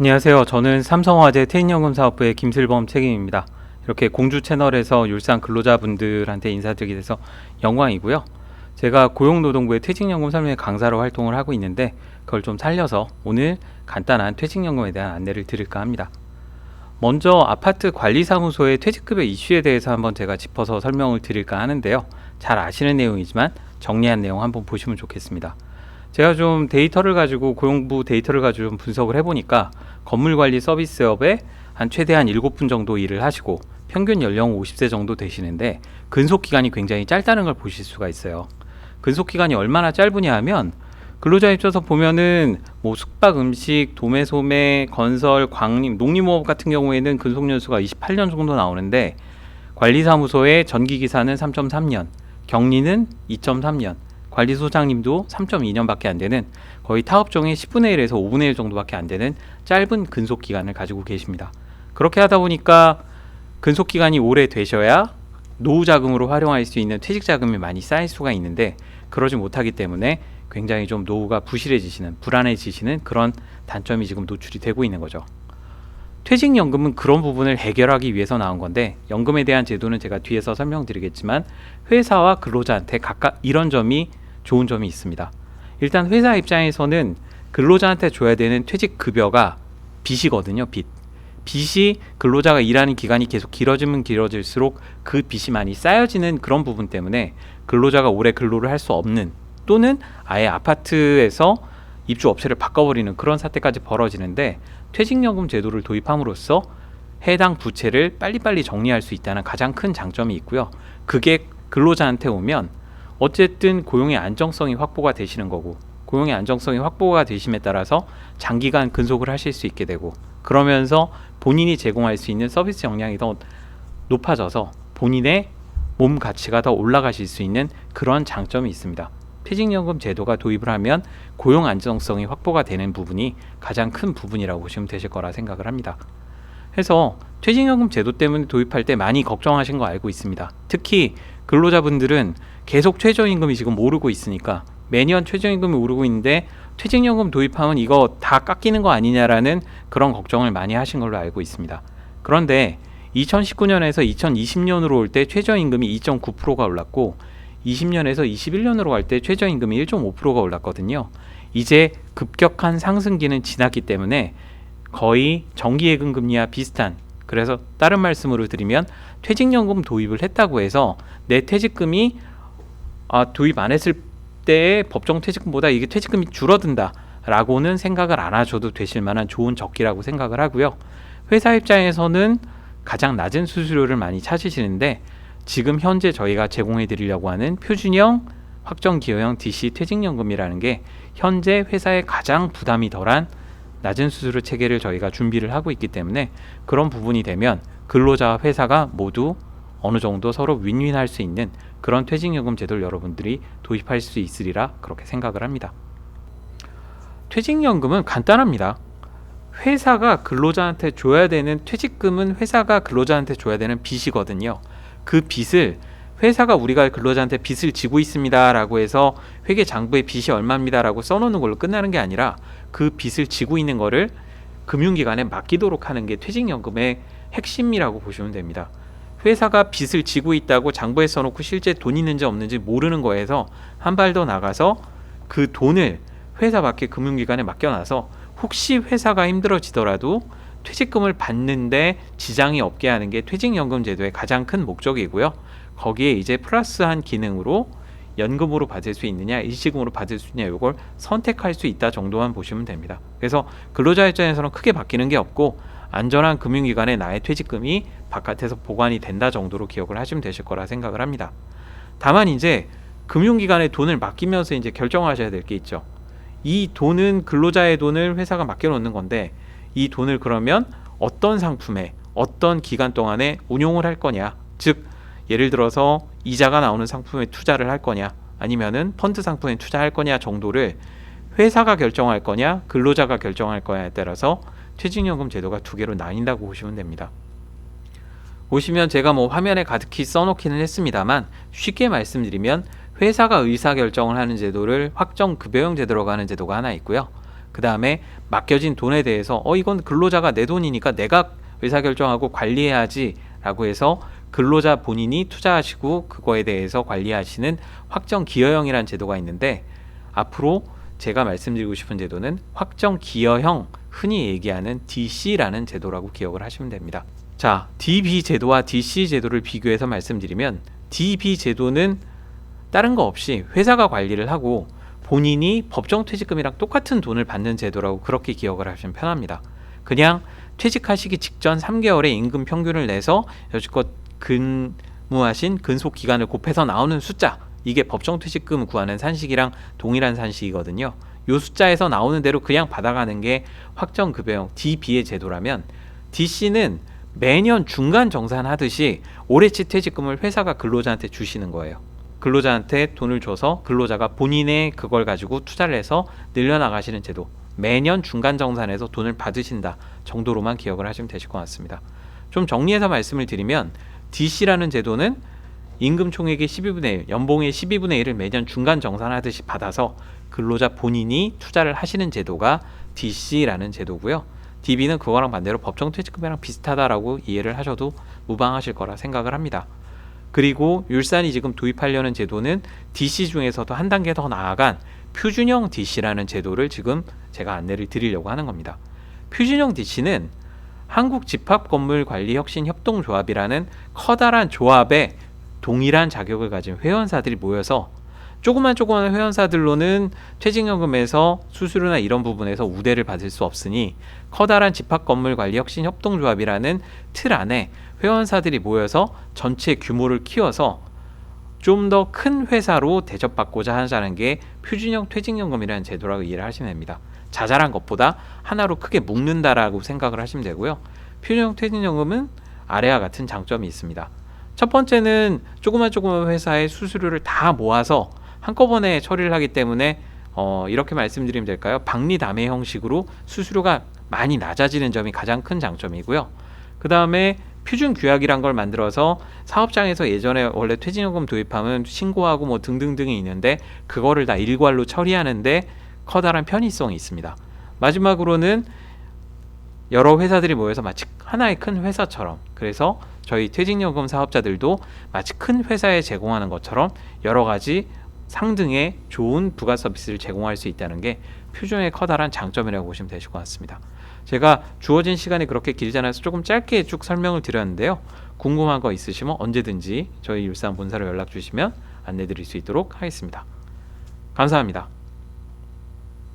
안녕하세요. 저는 삼성화재 퇴직연금 사업부의 김슬범 책임입니다. 이렇게 공주 채널에서 율산 근로자분들한테 인사드리게 돼서 영광이고요. 제가 고용노동부의 퇴직연금 설명 강사로 활동을 하고 있는데 그걸 좀 살려서 오늘 간단한 퇴직연금에 대한 안내를 드릴까 합니다. 먼저 아파트 관리사무소의 퇴직급여 이슈에 대해서 한번 제가 짚어서 설명을 드릴까 하는데요. 잘 아시는 내용이지만 정리한 내용 한번 보시면 좋겠습니다. 제가 좀 데이터를 가지고 고용부 데이터를 가지고 좀 분석을 해보니까 건물 관리 서비스업에 한 최대한 7분 정도 일을 하시고 평균 연령 50세 정도 되시는데 근속 기간이 굉장히 짧다는 걸 보실 수가 있어요. 근속 기간이 얼마나 짧으냐 하면 근로자 입장에서 보면은 뭐 숙박, 음식, 도매, 소매, 건설, 광림, 농림호업 같은 경우에는 근속 연수가 28년 정도 나오는데 관리사무소의 전기 기사는 3.3년, 경리는 2.3년, 관리소장님도 3.2년밖에 안 되는 거의 타업종의 10분의 1에서 5분의 1 정도밖에 안 되는 짧은 근속 기간을 가지고 계십니다. 그렇게 하다 보니까 근속 기간이 오래 되셔야 노후 자금으로 활용할 수 있는 퇴직 자금이 많이 쌓일 수가 있는데 그러지 못하기 때문에 굉장히 좀 노후가 부실해지시는 불안해지시는 그런 단점이 지금 노출이 되고 있는 거죠. 퇴직연금은 그런 부분을 해결하기 위해서 나온 건데 연금에 대한 제도는 제가 뒤에서 설명드리겠지만 회사와 근로자한테 각각 이런 점이 좋은 점이 있습니다. 일단 회사 입장에서는 근로자한테 줘야 되는 퇴직 급여가 빚이거든요. 빚. 빚이 근로자가 일하는 기간이 계속 길어지면 길어질수록 그 빚이 많이 쌓여지는 그런 부분 때문에 근로자가 오래 근로를 할 수 없는 또는 아예 아파트에서 입주 업체를 바꿔버리는 그런 사태까지 벌어지는데 퇴직연금 제도를 도입함으로써 해당 부채를 빨리빨리 정리할 수 있다는 가장 큰 장점이 있고요. 그게 근로자한테 오면 어쨌든 고용의 안정성이 확보가 되시는 거고 고용의 안정성이 확보가 되심에 따라서 장기간 근속을 하실 수 있게 되고 그러면서 본인이 제공할 수 있는 서비스 역량이 더 높아져서 본인의 몸 가치가 더 올라가실 수 있는 그런 장점이 있습니다. 퇴직연금 제도가 도입을 하면 고용 안정성이 확보가 되는 부분이 가장 큰 부분이라고 보시면 되실 거라 생각을 합니다. 해서 퇴직연금 제도 때문에 도입할 때 많이 걱정하신 거 알고 있습니다. 특히 근로자분들은 계속 최저임금이 지금 오르고 있으니까 매년 최저임금이 오르고 있는데 퇴직연금 도입하면 이거 다 깎이는 거 아니냐라는 그런 걱정을 많이 하신 걸로 알고 있습니다. 그런데 2019년에서 2020년으로 올 때 최저임금이 2.9%가 올랐고 20년에서 21년으로 갈 때 최저임금이 1.5%가 올랐거든요. 이제 급격한 상승기는 지났기 때문에 거의 정기예금 금리와 비슷한 그래서 다른 말씀으로 드리면 퇴직연금 도입을 했다고 해서 내 퇴직금이 아, 도입 안 했을 때의 법정 퇴직금보다 이게 퇴직금이 줄어든다라고는 생각을 안 하셔도 되실 만한 좋은 적기라고 생각을 하고요. 회사 입장에서는 가장 낮은 수수료를 많이 찾으시는데 지금 현재 저희가 제공해 드리려고 하는 표준형 확정 기여형 DC 퇴직연금이라는 게 현재 회사에 가장 부담이 덜한 낮은 수수료 체계를 저희가 준비를 하고 있기 때문에 그런 부분이 되면 근로자와 회사가 모두 어느 정도 서로 윈윈할 수 있는 그런 퇴직연금 제도를 여러분들이 도입할 수 있으리라 그렇게 생각을 합니다. 퇴직연금은 간단합니다. 회사가 근로자한테 줘야 되는 퇴직금은 회사가 근로자한테 줘야 되는 빚이거든요. 그 빚을 회사가 우리가 근로자한테 빚을 지고 있습니다라고 해서 회계 장부에 빚이 얼마입니다라고 써놓는 걸로 끝나는 게 아니라 그 빚을 지고 있는 거를 금융기관에 맡기도록 하는 게 퇴직연금의 핵심이라고 보시면 됩니다. 회사가 빚을 지고 있다고 장부에 써놓고 실제 돈 있는지 없는지 모르는 거에서 한 발 더 나가서 그 돈을 회사 밖에 금융기관에 맡겨놔서 혹시 회사가 힘들어지더라도 퇴직금을 받는데 지장이 없게 하는 게 퇴직연금 제도의 가장 큰 목적이고요. 거기에 이제 플러스한 기능으로 연금으로 받을 수 있느냐, 일시금으로 받을 수 있느냐 이걸 선택할 수 있다 정도만 보시면 됩니다. 그래서 근로자 입장에서는 크게 바뀌는 게 없고 안전한 금융기관에 나의 퇴직금이 바깥에서 보관이 된다 정도로 기억을 하시면 되실 거라 생각을 합니다. 다만 이제 금융기관에 돈을 맡기면서 이제 결정하셔야 될 게 있죠. 이 돈은 근로자의 돈을 회사가 맡겨놓는 건데 이 돈을 그러면 어떤 상품에 어떤 기간 동안에 운용을 할 거냐 즉 예를 들어서 이자가 나오는 상품에 투자를 할 거냐 아니면은 펀드 상품에 투자할 거냐 정도를 회사가 결정할 거냐 근로자가 결정할 거냐에 따라서 퇴직연금 제도가 두 개로 나뉜다고 보시면 됩니다. 보시면 제가 뭐 화면에 가득히 써놓기는 했습니다만 쉽게 말씀드리면 회사가 의사 결정을 하는 제도를 확정 급여형 제도라고 하는 제도가 하나 있고요. 그 다음에 맡겨진 돈에 대해서 어 이건 근로자가 내 돈이니까 내가 의사 결정하고 관리해야지라고 해서 근로자 본인이 투자하시고 그거에 대해서 관리하시는 확정 기여형이라는 제도가 있는데 앞으로 제가 말씀드리고 싶은 제도는 확정 기여형 흔히 얘기하는 DC라는 제도라고 기억을 하시면 됩니다. 자, DB 제도와 DC 제도를 비교해서 말씀드리면 DB 제도는 다른 거 없이 회사가 관리를 하고 본인이 법정 퇴직금이랑 똑같은 돈을 받는 제도라고 그렇게 기억을 하시면 편합니다. 그냥 퇴직하시기 직전 3개월의 임금 평균을 내서 여지껏 근무하신 근속 기간을 곱해서 나오는 숫자 이게 법정 퇴직금 구하는 산식이랑 동일한 산식이거든요. 요 숫자에서 나오는 대로 그냥 받아가는 게 확정 급여형 DB의 제도라면 DC는 매년 중간 정산하듯이 올해치 퇴직금을 회사가 근로자한테 주시는 거예요. 근로자한테 돈을 줘서 근로자가 본인의 그걸 가지고 투자를 해서 늘려나가시는 제도. 매년 중간 정산해서 돈을 받으신다 정도로만 기억을 하시면 되실 것 같습니다. 좀 정리해서 말씀을 드리면 DC라는 제도는 임금 총액의 12분의 1, 연봉의 12분의 1을 매년 중간 정산하듯이 받아서 근로자 본인이 투자를 하시는 제도가 DC라는 제도고요. DB는 그거랑 반대로 법정 퇴직금이랑 비슷하다라고 이해를 하셔도 무방하실 거라 생각을 합니다. 그리고 율산이 지금 도입하려는 제도는 DC 중에서도 한 단계 더 나아간 표준형 DC라는 제도를 지금 제가 안내를 드리려고 하는 겁니다. 표준형 DC는 한국집합건물관리혁신협동조합이라는 커다란 조합에 동일한 자격을 가진 회원사들이 모여서 조그만 조그만 회원사들로는 퇴직연금에서 수수료나 이런 부분에서 우대를 받을 수 없으니 커다란 집합건물관리혁신협동조합이라는 틀 안에 회원사들이 모여서 전체 규모를 키워서 좀 더 큰 회사로 대접받고자 하자는 게 표준형 퇴직연금이라는 제도라고 이해를 하시면 됩니다. 자잘한 것보다 하나로 크게 묶는다라고 생각을 하시면 되고요. 표준형 퇴직연금은 아래와 같은 장점이 있습니다. 첫 번째는 조그만 조그만 회사의 수수료를 다 모아서 한꺼번에 처리를 하기 때문에 어, 이렇게 말씀드리면 될까요? 박리담회 형식으로 수수료가 많이 낮아지는 점이 가장 큰 장점이고요. 그 다음에 표준 규약이란 걸 만들어서 사업장에서 예전에 원래 퇴직연금 도입하면 신고하고 뭐 등등등이 있는데 그거를 다 일괄로 처리하는데 커다란 편의성이 있습니다. 마지막으로는 여러 회사들이 모여서 마치 하나의 큰 회사처럼 그래서 저희 퇴직연금 사업자들도 마치 큰 회사에 제공하는 것처럼 여러 가지 상등의 좋은 부가 서비스를 제공할 수 있다는 게 표준의 커다란 장점이라고 보시면 되실 것 같습니다. 제가 주어진 시간이 그렇게 길지 않아서 조금 짧게 쭉 설명을 드렸는데요. 궁금한 거 있으시면 언제든지 저희 일산 본사로 연락 주시면 안내 드릴 수 있도록 하겠습니다. 감사합니다.